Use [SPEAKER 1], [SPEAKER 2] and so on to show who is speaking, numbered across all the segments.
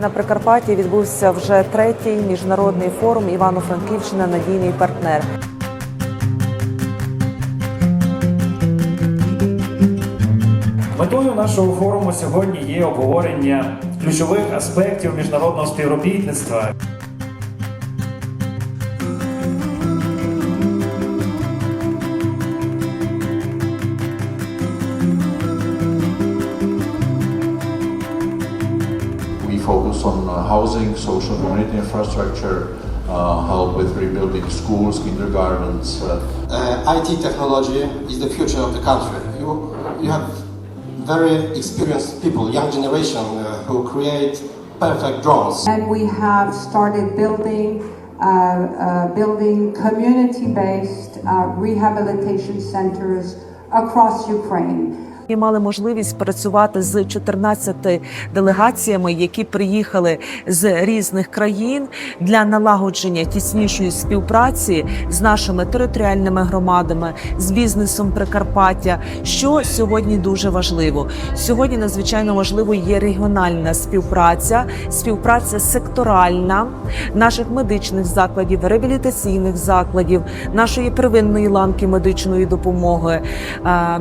[SPEAKER 1] На Прикарпатті відбувся вже третій міжнародний форум Івано-Франківщина Надійний партнер.
[SPEAKER 2] Метою нашого форуму сьогодні є обговорення ключових аспектів міжнародного співробітництва.
[SPEAKER 3] Focus on uh, housing, social community infrastructure, uh, help with rebuilding schools, kindergartens. Uh,
[SPEAKER 4] Uh, IT technology is the future of the country. You, you have very experienced people, young generation, uh, who create perfect drones.
[SPEAKER 5] And we have started building, uh, uh, building community-based uh, rehabilitation centers across Ukraine.
[SPEAKER 1] І мали можливість працювати з 14 делегаціями, які приїхали з різних країн для налагодження тіснішої співпраці з нашими територіальними громадами, з бізнесом Прикарпаття. Що сьогодні дуже важливо? Сьогодні надзвичайно важливо є регіональна співпраця, співпраця секторальна наших медичних закладів, реабілітаційних закладів, нашої первинної ланки медичної допомоги,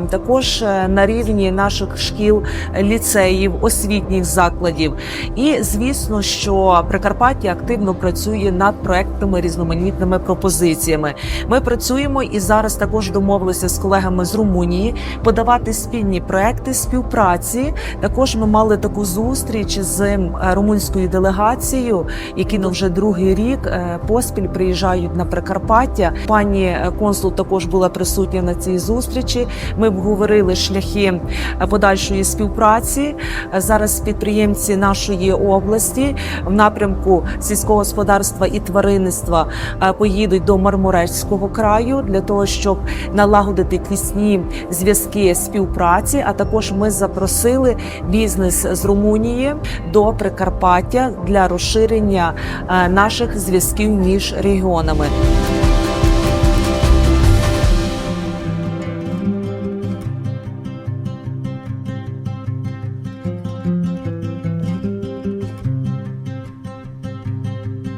[SPEAKER 1] також е, на рівні наших шкіл, ліцеїв, освітніх закладів. І звісно, що Прикарпаття активно працює над проектами різноманітними пропозиціями. Ми працюємо і зараз також домовилися з колегами з Румунії подавати спільні проекти співпраці. Також ми мали таку зустріч з е, румунською делегацією, які на вже другий рік е, поспіль приїжджають на Прикарпаття. Пані консул також була присутня на цій зустрічі. Ми обговорили шляхи е, подальшої співпраці. Е, Зараз підприємці нашої області в напрямку сільського господарства і тваринництва е, поїдуть до Мармурецького краю для того, щоб налагодити тісні зв'язки співпраці. А також ми запросили бізнес з Румунії до Прикарпаття для розширення наших зв'язків між регіонами.